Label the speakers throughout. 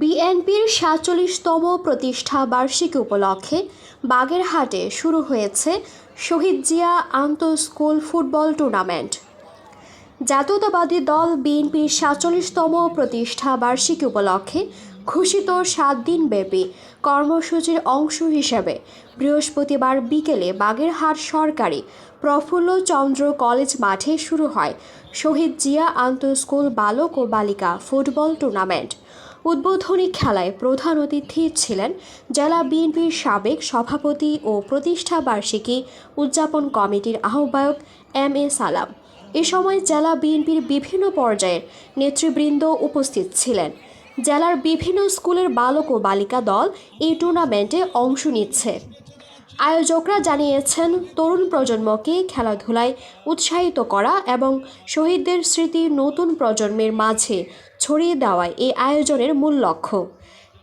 Speaker 1: বিএনপির সাতচল্লিশতম প্রতিষ্ঠা বার্ষিকী উপলক্ষে বাগেরহাটে শুরু হয়েছে শহীদ জিয়া আন্তঃ স্কুল ফুটবল টুর্নামেন্ট। জাতীয়তাবাদী দল বিএনপির সাতচল্লিশতম প্রতিষ্ঠা বার্ষিকী উপলক্ষে ঘোষিত সাত দিনব্যাপী কর্মসূচির অংশ হিসেবে বৃহস্পতিবার বিকেলে বাগেরহাট সরকারি প্রফুল্ল চন্দ্র কলেজ মাঠে শুরু হয় শহীদ জিয়া আন্তঃ স্কুল বালক ও বালিকা ফুটবল টুর্নামেন্ট। উদ্বোধনী খেলায় প্রধান অতিথি ছিলেন জেলা বিএনপির সাবেক সভাপতি ও প্রতিষ্ঠা বার্ষিকী উদযাপন কমিটির আহ্বায়ক এম এ সালাম। এ সময় জেলা বিএনপির বিভিন্ন পর্যায়ের নেতৃবৃন্দ উপস্থিত ছিলেন। জেলার বিভিন্ন স্কুলের বালক ও বালিকা দল এই টুর্নামেন্টে অংশ নিচ্ছে। আয়োজকরা জানিয়েছেন, তরুণ প্রজন্মকে খেলাধুলায় উৎসাহিত করা এবং শহীদদের স্মৃতি নতুন প্রজন্মের মাঝে ছড়িয়ে দেওয়াই এই আয়োজনের মূল লক্ষ্য।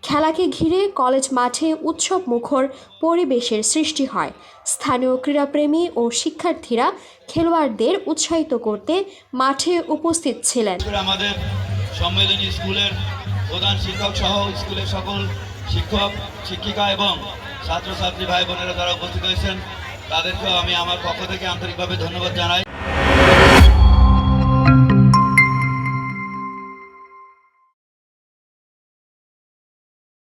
Speaker 1: খেলাকে ঘিরে কলেজ মাঠে উৎসব মুখর পরিবেশের সৃষ্টি হয়। স্থানীয় ক্রীড়াপ্রেমী ও শিক্ষার্থীরা খেলোয়াড়দের উৎসাহিত করতে মাঠে উপস্থিত ছিলেন।
Speaker 2: আমাদের সম্মেলনী স্কুলের প্রধান শিক্ষক সহ স্কুলের সকল শিক্ষক, শিক্ষিকা এবং ছাত্রছাত্রী ভাই বোনেরা যারা উপস্থিত হয়েছেন তাদেরকেও আমি আমার পক্ষ থেকে আন্তরিকভাবে ধন্যবাদ জানাই।